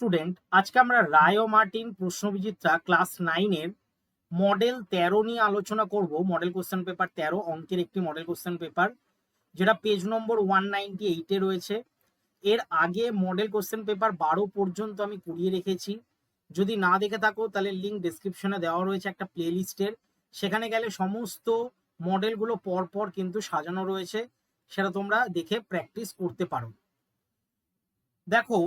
Student আজকে আমরা Ray Martin প্রশ্নবিচিত্রা ক্লাস নাইনের মডেল তেরো নিয়ে আলোচনা করব। মডেল কোশ্চেন পেপার তেরো, অঙ্কের একটি মডেল কোশ্চেন পেপার যেটা পেজ নম্বর ওয়ান নাইনটি এইটে রয়েছে। এর আগে মডেল কোশ্চেন পেপার বারো পর্যন্ত আমি কুড়িয়ে রেখেছি। যদি না দেখে থাকো, তাহলে লিঙ্ক ডিসক্রিপশনে দেওয়া রয়েছে একটা প্লে লিস্টের সেখানে গেলে সমস্ত মডেলগুলো পর পর কিন্তু সাজানো রয়েছে। সেটা তোমরা দেখে প্র্যাকটিস করতে পারো। দেখো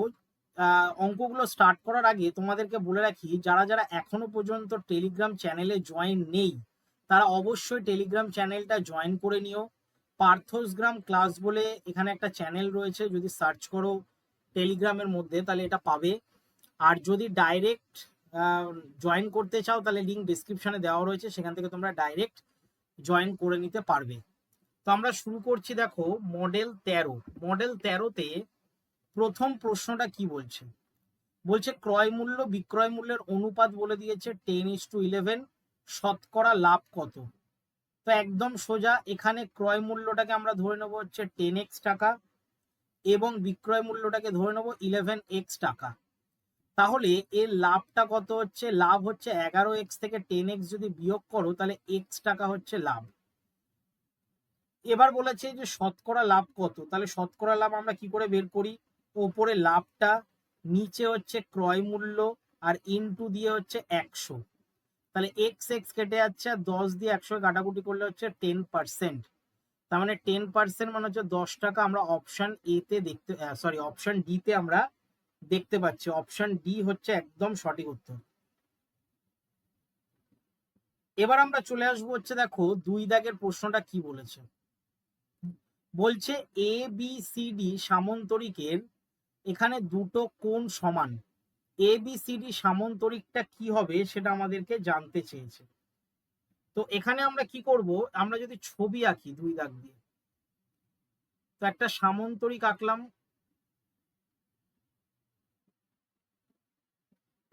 অঙ্কগুলো স্টার্ট করার আগে তোমাদেরকে বলে রাখি, যারা যারা এখনও পর্যন্ত টেলিগ্রাম চ্যানেলে জয়েন নেই, তারা অবশ্যই টেলিগ্রাম চ্যানেলটা জয়েন করে নিও। পার্থসগ্রাম ক্লাস বলে এখানে একটা চ্যানেল রয়েছে, যদি সার্চ করো টেলিগ্রামের মধ্যে, তাহলে এটা পাবে। আর যদি ডাইরেক্ট জয়েন করতে চাও, তাহলে লিঙ্ক ডিসক্রিপশনে দেওয়া রয়েছে, সেখান থেকে তোমরা ডাইরেক্ট জয়েন করে নিতে পারবে। তো আমরা শুরু করছি, দেখো মডেল তেরো। মডেল তেরোতে প্রথম প্রশ্নটা কি বলছে? বলছে ক্রয় মূল্য বিক্রয় মূল্যের অনুপাত বলে দিয়েছে টেন ইস টু ইলেভেন শতকরা লাভ কত? তো একদম সোজা, এখানে ক্রয় মূল্যটাকে আমরা ধরে নেব হচ্ছে টেন এক্স টাকা এবং বিক্রয় মূল্যটাকে ধরে নেব ইলেভেন এক্স টাকা। তাহলে এর লাভটা কত হচ্ছে? লাভ হচ্ছে এগারো এক্স থেকে টেন এক্স যদি বিয়োগ করো, তাহলে এক্স টাকা হচ্ছে লাভ। এবার বলেছে যে শতকরা লাভ কত? তাহলে শতকরা লাভ আমরা কি করে বের করি? ওপরে লাভটা, নিচে হচ্ছে ক্রয় মূল্য আর ইনটু দিয়ে হচ্ছে একশো। তাহলে এক্স এক্স কেটে যাচ্ছে আর দশ দিয়ে একশো কাটাকুটি করলে হচ্ছে টেন পার্সেন্ট তার মানে টেন পার্সেন্ট মানে হচ্ছে দশ টাকা আমরা অপশন এ তে দেখতে সরি অপশন ডি তে আমরা দেখতে পাচ্ছি। অপশন ডি হচ্ছে একদম সঠিক উত্তর। এবার আমরা চলে আসব হচ্ছে দেখো দুই দাগের প্রশ্নটা কি বলেছে? বলছে এ বি সি ডি সামন্তরিকের এখানে দুটো কোণ সমান। এ বি সি ডি সামন্তরিকটা কি হবে সেটা আমাদেরকে জানতে চেয়েছে। তো এখানে আমরা কি করব? আমরা যদি ছবি আঁকি দুই দাগ দিয়ে, তো একটা সামন্তরিক আঁকলাম।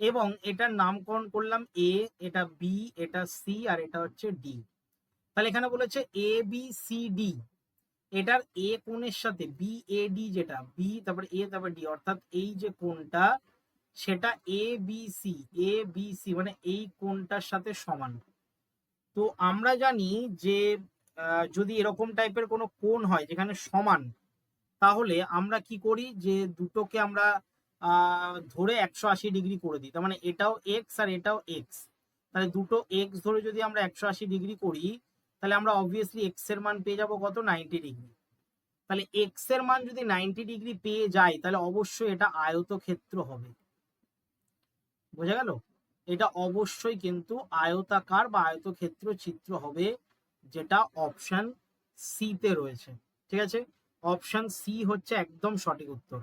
এবং এটার নামকরণ করলাম এ এটা বি এটা সি আর এটা হচ্ছে ডি তাহলে এখানে বলেছে এ বি সি ডি এটার এ কোণের সাথে বি এ ডি যেটা বি তারপরে এ তারপর ডি অর্থাৎ এই যে কোণটা, সেটা A B C A B C মানে এই কোণটার সাথে সমান। তো আমরা জানি যে যদি এরকম টাইপের কোনো কোণ হয় যেখানে সমান, তাহলে আমরা কি করি যে দুটোকে আমরা ধরে একশো আশি ডিগ্রি করে দিই। তার মানে এটাও এক্স আর এটাও এক্স তাহলে দুটো এক্স ধরে যদি আমরা একশো আশি ডিগ্রি করি তাহলে আমরা অবভিয়াসলি এক্সের মান পেয়ে যাব কত? নাইনটি ডিগ্রি তাহলে এক্সের মান যদি নাইনটি ডিগ্রি পেয়ে যাই তাহলে অবশ্যই এটা আয়তক্ষেত্র হবে। বোঝা গেল? এটা অবশ্যই কিন্তু আয়তাকার বা আয়তক্ষেত্র চিত্র হবে, যেটা অপশন সি তে রয়েছে। ঠিক আছে? অপশন সি হচ্ছে একদম সঠিক উত্তর।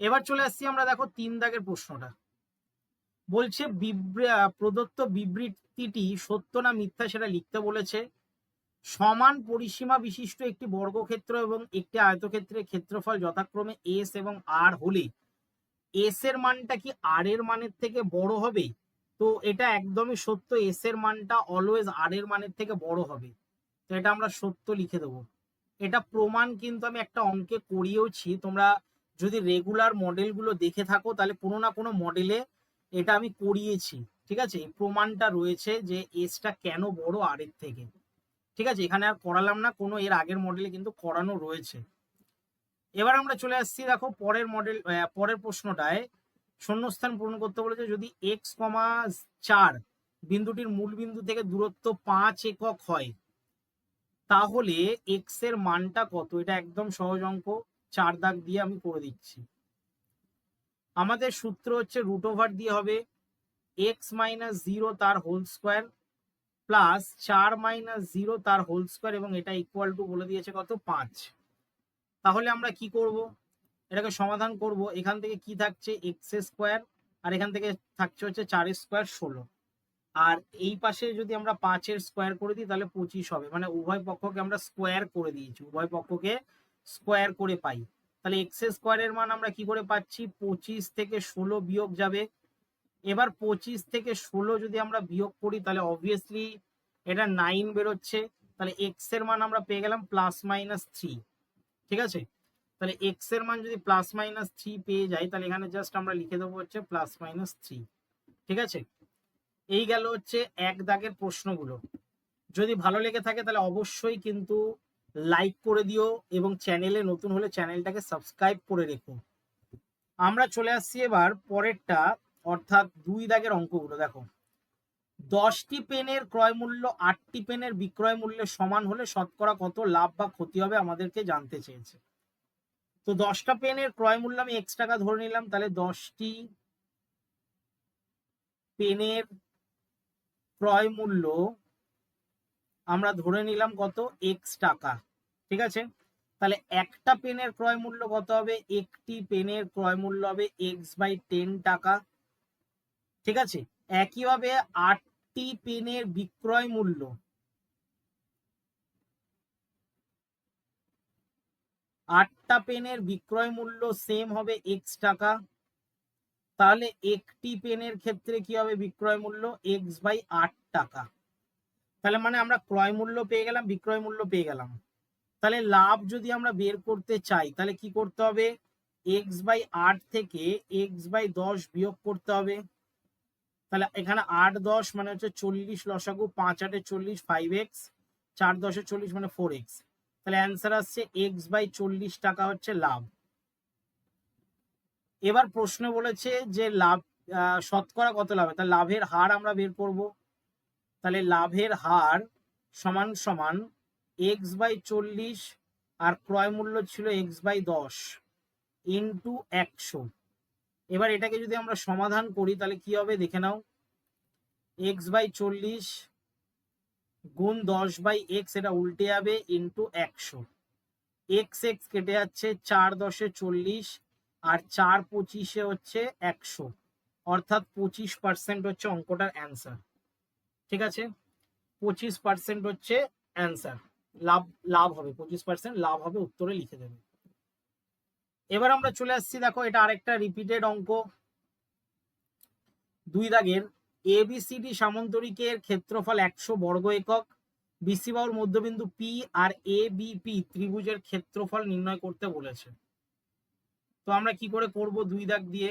এবার চলে আসছি আমরা, দেখো, তিন দাগের প্রশ্নটা। বলছে প্রদত্ত বিবৃতিটি সত্য না মিথ্যা সেটা লিখতে বলেছে। সমান পরিসীমা বিশিষ্ট একটি বর্গক্ষেত্র এবং একটি আয়তক্ষেত্রের ক্ষেত্রফল যথাক্রমে এস এবং আর হলে। এস এর মানটা কি আর এর মানের থেকে বড় হবে? তো এটা একদমই সত্য এস এর মানটা অলওয়েজ আর এর মানের থেকে বড় হবে। তো এটা আমরা সত্য লিখে দেবো। এটা প্রমাণ কিন্তু আমি একটা অঙ্কে করিয়েওছি। তোমরা যদি রেগুলার মডেলগুলো দেখে থাকো, তাহলে কোনো না কোনো মডেলে এটা আমি করিয়েছি, ঠিক আছে? এই প্রমাণটা রয়েছে যে এসটা কেন বড় আর এর থেকে। ঠিক আছে? এখানে আর করালাম না, কোনো এর আগের মডেলে কিন্তু করানো রয়েছে। এবার আমরা চলে আসছি, দেখো, পরের মডেল পরের প্রশ্নটায়। শূন্যস্থান পূরণ করতে বলেছে যদি এক্স কমা চার বিন্দুটির মূল বিন্দু থেকে দূরত্ব পাঁচ একক হয়, তাহলে এক্সের মানটা কত? এটা একদম সহজ অঙ্ক। চার দাগ দিয়ে আমি করে দিচ্ছি। আমাদের সূত্র হচ্ছে রুট ওভার দিয়ে হবে এক্স মাইনাস জিরো তার হোল স্কোয়ার প্লাস চার মাইনাস জিরো তার হোল স্কোয়ার এবং এটা ইকুয়াল টু বলে দিয়েছে কত? পাঁচ। তাহলে আমরা কি করব? এটাকে সমাধান করব। এখান থেকে কি থাকছে? এক্স স্কোয়ার আর এখান থেকে থাকছে হচ্ছে চার স্কোয়ার ষোলো। আর এই পাশে যদি আমরা পাঁচের স্কোয়ার করে দিই, তাহলে পঁচিশ হবে। মানে উভয় পক্ষকে আমরা স্কোয়ার করে দিয়েছি। উভয় পক্ষকে স্কোয়ার করে পাই। তাহলে এক্স স্কোয়ারের মান আমরা কি করে পাচ্ছি? পঁচিশ থেকে ষোলো বিয়োগ যাবে। এবার পঁচিশ থেকে ষোলো যদি আমরা বিয়োগ করি, তাহলে অবভিয়াসলি এটা নাইন বেরোচ্ছে। তাহলে এক্সের মান আমরা পেয়ে গেলাম প্লাস মাইনাস থ্রি ঠিক আছে? তাহলে এক্সের মান যদি প্লাস মাইনাস থ্রি পেয়ে যাই তাহলে এখানে জাস্ট আমরা লিখে দেবো হচ্ছে প্লাস মাইনাস থ্রি ঠিক আছে? এই গেল হচ্ছে এক দাগের প্রশ্নগুলো। যদি ভালো লেগে থাকে, তাহলে অবশ্যই কিন্তু লাইক করে দিও এবং চ্যানেলে নতুন হলে চ্যানেলটাকে সাবস্ক্রাইব করে রেখো। আমরা চলে আসছি এবার পরেরটা, অর্থাৎ দুই দাগের অঙ্কগুলো। দেখো, দশটি পেনের ক্রয় মূল্য, আটটি পেনের বিক্রয় মূল্যের সমান হলে শতকরা কত লাভ বা ক্ষতি হবে আমাদেরকে জানতে চেয়েছে। তো দশটা পেনের ক্রয় মূল্য আমি এক্স টাকা ধরে নিলাম, তাহলে দশটি পেনের ক্রয় মূল্য আমরা ধরে নিলাম কত? এক্স টাকা। ঠিক আছে? তাহলে একটা পেনের ক্রয় মূল্য কত হবে? একটি পেনের ক্রয় মূল্য হবে এক্স বাই টেন টাকা। ঠিক আছে? একইভাবে আটটি পেনের বিক্রয় মূল্য। আটটা পেনের বিক্রয় মূল্য সেম হবে এক্স টাকা। তাহলে একটি পেনের ক্ষেত্রে কি হবে বিক্রয় মূল্য? এক্স বাই আট টাকা। তাহলে মানে আমরা ক্রয় মূল্য পেয়ে গেলাম, বিক্রয় মূল্য পেয়ে গেলাম। তাহলে লাভ যদি আমরা বের করতে চাই, তাহলে কি করতে হবে? এক্স বাই আট থেকে এক্স বাই দশ বিয়োগ করতে হবে। তাহলে এখানে আট দশ মানে হচ্ছে চল্লিশ লসাগু পাঁচ আটে চল্লিশ ফাইভ এক্স চার দশে চল্লিশ মানে ফোর এক্স তাহলে অ্যান্সার আসছে এক্স বাই চল্লিশ টাকা হচ্ছে লাভ। এবার প্রশ্ন বলেছে যে লাভ শতকরা কত লাভ? তাহলে লাভের হার আমরা বের করব। তাহলে লাভের হার সমান সমান এক্স বাই চল্লিশ আর ক্রয় মূল্য ছিল এক্স বাই দশ ইন্টু একশো। এবার এটাকে যদি আমরা সমাধান করি, তাহলে কি হবে দেখে নাও। এক্স বাই চল্লিশ গুণ দশ বাই এক্স এটা উল্টে যাবে ইন্টু একশো। এক্স এক্স কেটে যাচ্ছে চার দশে চল্লিশ আর চার পঁচিশে হচ্ছে একশো। অর্থাৎ পঁচিশ পার্সেন্ট হচ্ছে অঙ্কটার অ্যান্সার ঠিক আছে? পঁচিশ পার্সেন্ট হচ্ছে অ্যান্সার লাভ লাভ হবে। পঁচিশ পার্সেন্ট লাভ হবে উত্তরে লিখে দেবে। এবার আমরা চলে আসছি, দেখো, এটা আরেকটা রিপিটেড অঙ্ক। দুই দাগের এবিসিডি সামন্তরিকের ক্ষেত্রফল একশো বর্গ একক। বিসি বাহুর মধ্যবিন্দু পি আর এ বিপি ত্রিভুজের ক্ষেত্রফল নির্ণয় করতে বলেছে। তো আমরা কি করে করব দুই দাগ দিয়ে?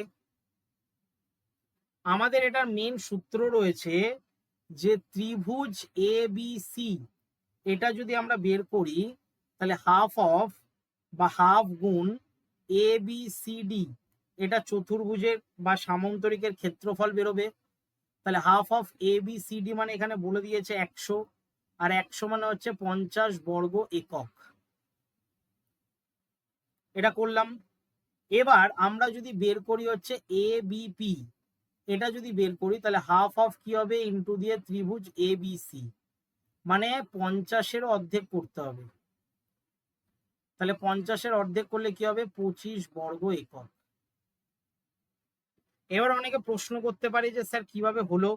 আমাদের এটার মেন সূত্র রয়েছে যে ত্রিভুজ এ বি সি এটা যদি আমরা বের করি, তাহলে হাফ অফ বা হাফ গুণ এ বি সি ডি এটা চতুর্ভুজের বা সামন্তরিকের ক্ষেত্রফল বেরোবে। তাহলে half of A B C D মানে এখানে বলে দিয়েছে একশো, আর একশো মানে হচ্ছে পঞ্চাশ বর্গ একক। এটা করলাম। এবার আমরা যদি বের করি হচ্ছে এ এটা যদি বের করি, তাহলে হাফ অফ কি হবে? ইন্টু দিয়ে ত্রিভুজ এ বি সি মানে পঞ্চাশের অর্ধেক করতে হবে। তাহলে পঞ্চাশের অর্ধেক করলে কি হবে? পঁচিশ বর্গ একক। এবার অনেকে প্রশ্ন করতে পারি যে, স্যার, কীভাবে হলো?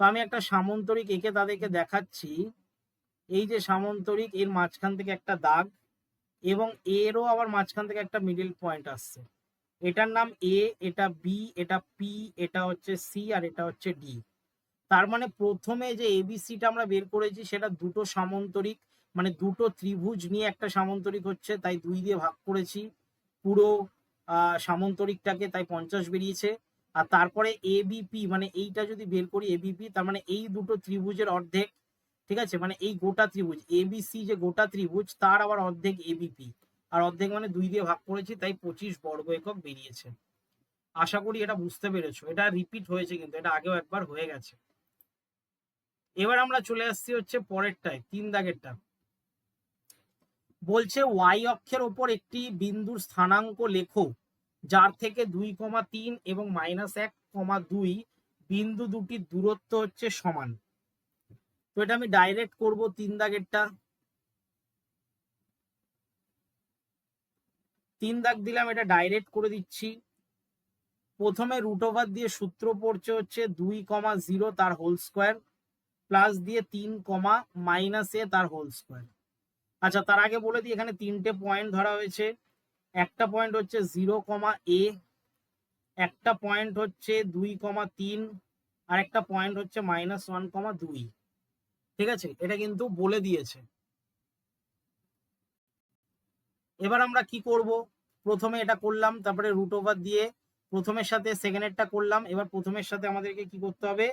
তো আমি একটা সামন্তরিক এঁকে তাদেরকে দেখাচ্ছি। এই যে সামন্তরিক, এর মাঝখান থেকে একটা দাগ এবং এরও আবার মাঝখান থেকে একটা মিডিল পয়েন্ট আসছে। এটার নাম এ এটা বি এটা পি এটা হচ্ছে সি আর এটা হচ্ছে ডি তার মানে প্রথমে যে এবিসিটা আমরা বের করেছি, সেটা দুটো সামন্তরিক মানে দুটো ত্রিভুজ নিয়ে একটা সামন্তরিক হচ্ছে, তাই দুই দিয়ে ভাগ করেছি। পুরো সামন্তরিকটাকে তাই পঞ্চাশ বেরিয়েছে। আর তারপরে এবিপি মানে এইটা যদি বের করি এবিপি তার মানে এই দুটো ত্রিভুজের অর্ধেক, ঠিক আছে? মানে এই গোটা ত্রিভুজ এবিসি যে গোটা ত্রিভুজ, তার আবার অর্ধেক এবিপি আর অর্ধেক মানে দুই দিয়ে ভাগ করেছি, তাই পঁচিশ বর্গ একক বেরিয়েছে। আশা করি এটা বুঝতে পেরেছ। এটা রিপিট হয়েছে কিন্তু, এটা আগেও একবার হয়ে গেছে। এবার আমরা চলে আসছি হচ্ছে পরেরটায়, তিন দাগেরটা। বলছে ওয়াই অক্ষের ওপর একটি বিন্দুর স্থানাঙ্ক লেখো, যার থেকে দুই কমা তিন এবং মাইনাস এক কমা দুই বিন্দু দুটির দূরত্ব হচ্ছে সমান। তো এটা আমি ডাইরেক্ট করব তিন দাগেরটা। তিন দাগ দিলাম, এটা ডাইরেক্ট করে দিচ্ছি। প্রথমে রুট ওভার দিয়ে সূত্র পড়ছে হচ্ছে দুই কমা জিরো তার হোল স্কোয়ার প্লাস দিয়ে তিন কমা মাইনাস এ তার হোল স্কোয়ার আচ্ছা তার আগে বলে দিই, এখানে তিনটে পয়েন্ট ধরা হয়েছে। একটা পয়েন্ট হচ্ছে জিরো কমা এ একটা পয়েন্ট হচ্ছে দুই কমা তিন, আর একটা পয়েন্ট হচ্ছে মাইনাস ওয়ান কমা দুই। ঠিক আছে? এটা কিন্তু বলে দিয়েছে। এবার আমরা কি করব? প্রথমে এটা করলাম, তারপরে রুট ওভার দিয়ে প্রথমের সাথে সেকেন্ডেরটা করলাম, এবার প্রথমের সাথে আমাদেরকে কি করতে হবে?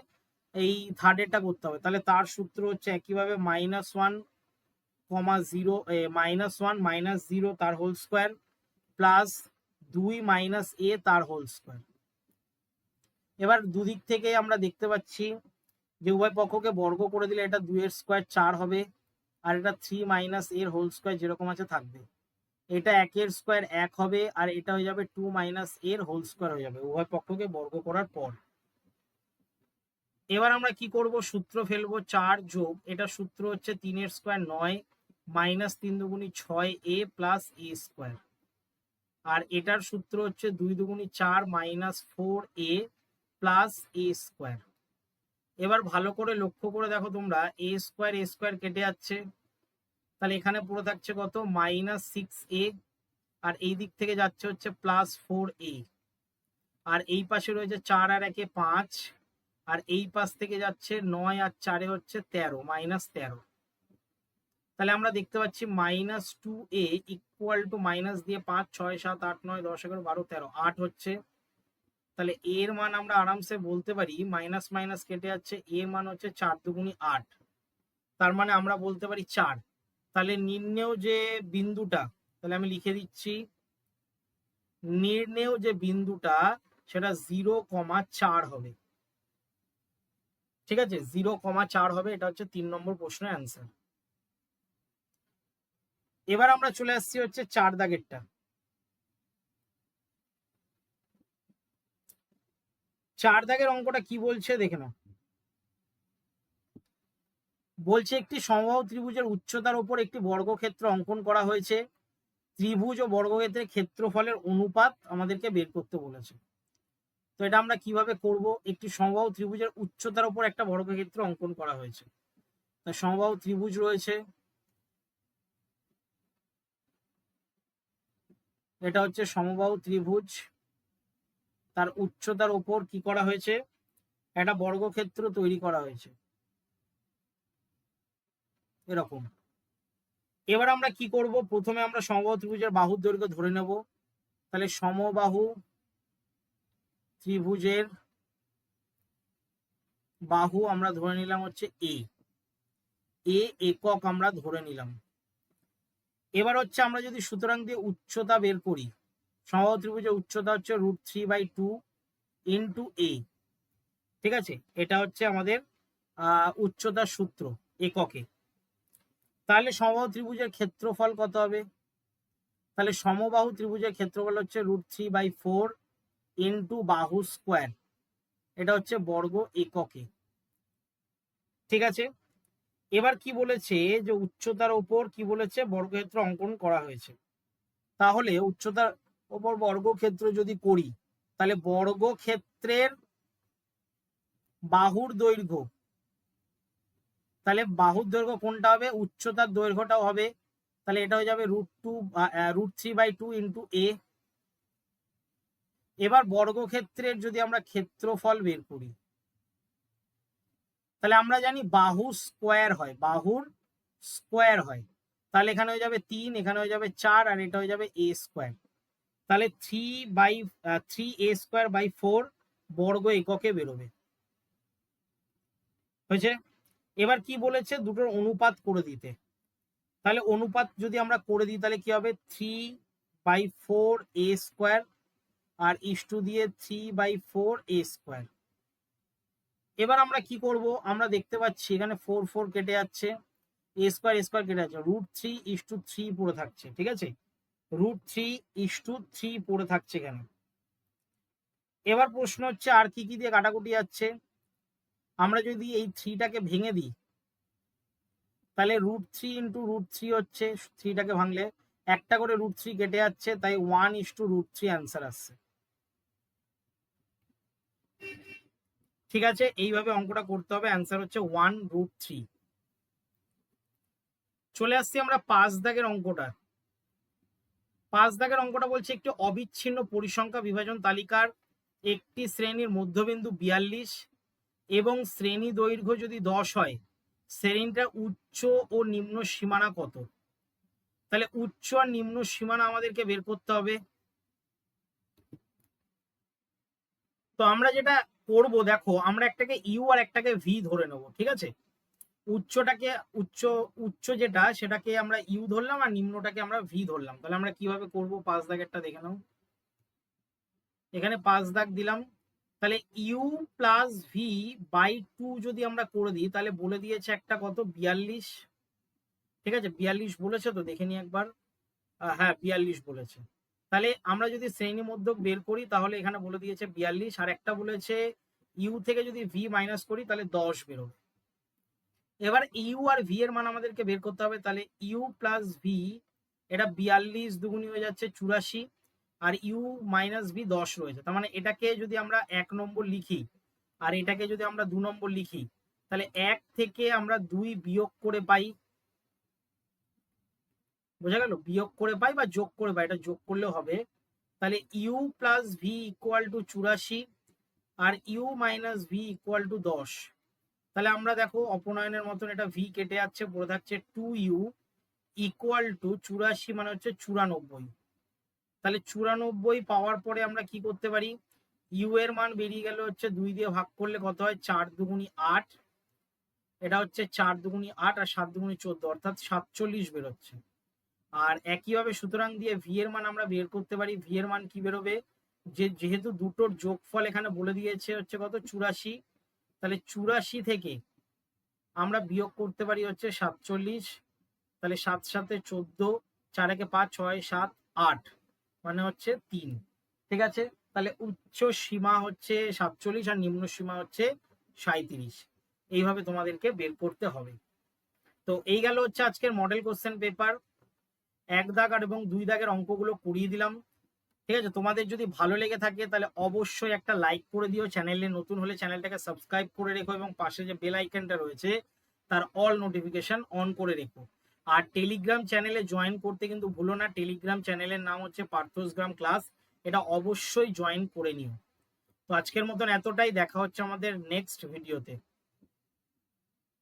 এই থার্ডেরটা করতে হবে। তাহলে তার সূত্র হচ্ছে একইভাবে মাইনাস ওয়ান কমা zero minus one minus zero তার হোল স্কোয়ার প্লাস দুই মাইনাস এ তার হোল স্কোয়ার এবার দুদিক থেকে আমরা দেখতে পাচ্ছি যে উভয় পক্ষকে বর্গ করে দিলে এটা দুইয়ের স্কোয়ার চার হবে, আর এটা থ্রি মাইনাস এর হোল স্কোয়ার যেরকম আছে থাকবে। এটা একের স্কোয়ার এক হবে আর এটা হয়ে যাবে টু মাইনাস এর হোল স্কোয়ার হয়ে যাবে। উভয় পক্ষকে বর্গ করার পর। এবার আমরা কি করব? সূত্র ফেলব চার যোগ। এটা সূত্র হচ্ছে তিনের স্কোয়ার নয় মাইনাস তিন দুগুণি ছয় এ প্লাস এ স্কোয়ার। আর এটার সূত্র হচ্ছে দুই দুগুণি চার minus four A plus A square. এবার ভালো করে লক্ষ্য করে দেখো তোমরা, এ স্কোয়ার এ স্কোয়ার কেটে যাচ্ছে। তাহলে এখানে পুরো থাকছে কত? মাইনাস সিক্স এ, আর এই দিক থেকে যাচ্ছে হচ্ছে প্লাস ফোর এ। আর এই পাশে রয়েছে চার আর একে পাঁচ, আর এই পাশ থেকে যাচ্ছে নয় আর চারে হচ্ছে তেরো, মাইনাস তেরো। তাহলে আমরা দেখতে পাচ্ছি minus two A equal to minus দিয়ে পাঁচ, ছয়, সাত, আট, নয়, দশ, এগারো, বারো, তেরো, আট হচ্ছে। তাহলে এর মান আমরা আরামসে বলতে পারি, মাইনাস মাইনাস কেটে যাচ্ছে, এর মান হচ্ছে চার দুগুণি আট। তার মানে আমরা বলতে পারি চার। তাহলে নির্ণেয় যে বিন্দুটা, তাহলে আমি লিখে দিচ্ছি, নির্ণেয় যে বিন্দুটা, সেটা জিরো কমা চার হবে। ঠিক আছে? জিরো কমা চার হবে, এটা হচ্ছে তিন নম্বর প্রশ্নের অ্যান্সার এবার আমরা চলে আসছি হচ্ছে চার দাগেরটা। চার দাগের অঙ্কটা কি বলছে? দেখে নাও। বলছে একটি সমবাহু ত্রিভুজের উচ্চতার উপর একটি বর্গক্ষেত্র অঙ্কন করা হয়েছে। ত্রিভুজ ও বর্গক্ষেত্রের ক্ষেত্রফলের অনুপাত আমাদেরকে বের করতে বলেছে। তো এটা আমরা কীভাবে করব? একটি সমবাহু ত্রিভুজের উচ্চতার উপর একটা বর্গক্ষেত্র অঙ্কন করা হয়েছে। সমবাহু ত্রিভুজ রয়েছে। এটা হচ্ছে সমবাহু ত্রিভুজ। তার উচ্চতার উপর কি করা হয়েছে? একটা বর্গক্ষেত্র তৈরি করা হয়েছে। এরকম। এবার আমরা কি করব? প্রথমে আমরা সমবাহু ত্রিভুজের বাহুর দৈর্ঘ্য ধরে নেব। তাহলে সমবাহু ত্রিভুজের বাহু আমরা ধরে নিলাম হচ্ছে এ এ একক আমরা ধরে নিলাম। এবার হচ্ছে আমরা যদি সুতরাং দিয়ে উচ্চতা বের করি, সমবাহু ত্রিভুজের উচ্চতা হচ্ছে root three by two into A ঠিক আছে? এটা হচ্ছে আমাদের, আহ, উচ্চতার সূত্র, এককে। তাহলে সমবাহু ত্রিভুজের ক্ষেত্রফল কত হবে? তাহলে সমবাহু ত্রিভুজের ক্ষেত্রফল হচ্ছে root three by four into বাহু স্কোয়ার এটা হচ্ছে বর্গ এককে। ঠিক আছে? এবার কি বলেছে যে উচ্চতার ওপর কি বলেছে? বর্গক্ষেত্র অঙ্কন করা হয়েছে। তাহলে উচ্চতার ওপর বর্গক্ষেত্র যদি করি, তাহলে বর্গক্ষেত্রের বাহুর দৈর্ঘ্য তাহলে বাহুর দৈর্ঘ্য কোনটা হবে? উচ্চতার দৈর্ঘ্যটাও হবে। তাহলে এটা হয়ে যাবে root two root three by two into A এবার বর্গক্ষেত্রের যদি আমরা ক্ষেত্রফল বের করি, তাহলে আমরা জানি বাহু স্কোয়ার হয়, বাহুর স্কোয়ার হয়। তাহলে এখানে হয়ে যাবে তিন, এখানে হয়ে যাবে চার, আর এটা হয়ে যাবে এ স্কোয়ার তাহলে three by three A square by four বর্গ এককে বেরোবে। হয়েছে? এবার কি বলেছে? দুটোর অনুপাত করে দিতে। তাহলে অনুপাত যদি আমরা করে দিই, তাহলে কি হবে? Three by four A square R is to দিয়ে three by four A square এবার আমরা কি করব? আমরা দেখতে পাচ্ছি এখানে ফোর ফোর কেটে যাচ্ছে। এ স্কোয়ার স্কোয়ার কেটে যাচ্ছে। রুট থ্রি ইস্টু থ্রি পড়ে থাকছে, ঠিক আছে? রুট থ্রি ইস্টু থ্রি পড়ে থাকছে এখানে। এবার প্রশ্ন হচ্ছে, আর কি কি দিয়ে কাটাকুটি যাচ্ছে? আমরা যদি এই থ্রিটাকে ভেঙে দিই, তাহলে root three into root three হচ্ছে, থ্রিটাকে ভাঙলে একটা করে রুট থ্রি কেটে যাচ্ছে, তাই one is two root three answer আসছে। ঠিক আছে, এইভাবে অঙ্কটা করতে হবে অ্যান্সার হচ্ছে ওয়ান রুট থ্রি চলে আসছি আমরা পাঁচ দাগের অঙ্কটা পাঁচ দাগের অঙ্কটা বলছে একটি অবিচ্ছিন্ন পরিসংখ্যা বিভাজন তালিকার একটি শ্রেণির মধ্যবিন্দু বিয়াল্লিশ এবং শ্রেণি দৈর্ঘ্য যদি দশ হয়, শ্রেণীটা উচ্চ ও নিম্ন সীমানা কত? তাহলে উচ্চ আর নিম্ন সীমানা আমাদেরকে বের করতে হবে। তো আমরা যেটা করব, দেখো, আমরা একটাকে ইউ আর একটাকে ভি ধরে নেব, ঠিক আছে? উচ্চটাকে, উচ্চ উচ্চ যেটা, সেটাকে আমরা ইউ ধরলাম আর নিম্নটাকে আমরা ভি ধরলাম। তাহলে আমরা কীভাবে করব? পাঁচ দাগেরটা দেখে নাও। এখানে পাঁচ দাগ দিলাম। তাহলে u plus v by two যদি আমরা করে দিই, তাহলে বলে দিয়েছে একটা কত? বিয়াল্লিশ। ঠিক আছে? বিয়াল্লিশ বলেছে তো? দেখে নি একবার। হ্যাঁ বিয়াল্লিশ বলেছে। তাহলে আমরা যদি শ্রেণি মধ্যক বের করি, তাহলে এখানে বলে দিয়েছে বিয়াল্লিশ। আর একটা বলেছে ইউ থেকে যদি ভি মাইনাস করি, তাহলে দশ বেরোবে। এবার ইউ আর ভি এর মান আমাদেরকে বের করতে হবে। তাহলে ইউ প্লাস ভি এটা বিয়াল্লিশ দুগুণি হয়ে যাচ্ছে চুরাশি। আর ইউ মাইনাস ভি দশ রয়েছে। তার মানে এটাকে যদি আমরা এক নম্বর লিখি, আর এটাকে যদি আমরা দু নম্বর লিখি, তাহলে এক থেকে আমরা দুই বিয়োগ করে পাই। বোঝা গেল? বিয়োগ করে পাই বা যোগ করে পাই, এটা যোগ করলে হবে। তাহলে u plus v equal to চুরাশি আর u minus v equal to দশ। তাহলে আমরা দেখো, অপনয়নের মতন এটা ভি কেটে যাচ্ছে, পড়ে থাকছে টু ইউ ইকুয়াল টু চুরাশি মানে হচ্ছে চুরানব্বই। তাহলে চুরানব্বই পাওয়ার পরে আমরা কি করতে পারি? ইউ এর মান বেরিয়ে গেল হচ্ছে দুই দিয়ে ভাগ করলে কত হয়? চার দুগুণি আট। এটা হচ্ছে চার দুগুণি আট আর সাত দুগুণি চোদ্দ, অর্থাৎ সাতচল্লিশ বেরোচ্ছে। আর একইভাবে সুতরাং দিয়ে ভি এর মান আমরা বের করতে পারি। ভি এর মান কি বেরোবে? যে যেহেতু দুটোর যোগফল এখানে বলে দিয়েছে হচ্ছে কত? চুরাশি। তাহলে চুরাশি থেকে আমরা বিয়োগ করতে পারি হচ্ছে সাতচল্লিশ। তাহলে সাত সাথে চোদ্দ, চার পাঁচ, ছয়, সাত, আট। মানে হচ্ছে তিন। ঠিক আছে? তাহলে উচ্চ সীমা হচ্ছে সাতচল্লিশ আর নিম্ন সীমা হচ্ছে সাঁত্রিশ এইভাবে তোমাদেরকে বের করতে হবে। তো এই গেল হচ্ছে আজকের মডেল কোশ্চেন পেপার এক দাগ আর এবং দুই দাগের অঙ্কগুলো করিয়ে দিলাম। ঠিক আছে? তোমাদের যদি ভালো লেগে থাকে, তাহলে অবশ্যই একটা লাইক করে দিও। চ্যানেলে নতুন হলে চ্যানেলটাকে সাবস্ক্রাইব করে রেখো এবং পাশে যে বেল আইকনটা রয়েছে, তার অল নোটিফিকেশন অন করে রেখো। আর টেলিগ্রাম চ্যানেলে জয়েন করতে কিন্তু ভুলো না। টেলিগ্রাম চ্যানেলের নাম হচ্ছে পার্থসগ্রাম ক্লাস এটা অবশ্যই জয়েন করে নিও। তো আজকের মতন এতটাই। দেখা হচ্ছে আমাদের নেক্সট ভিডিওতে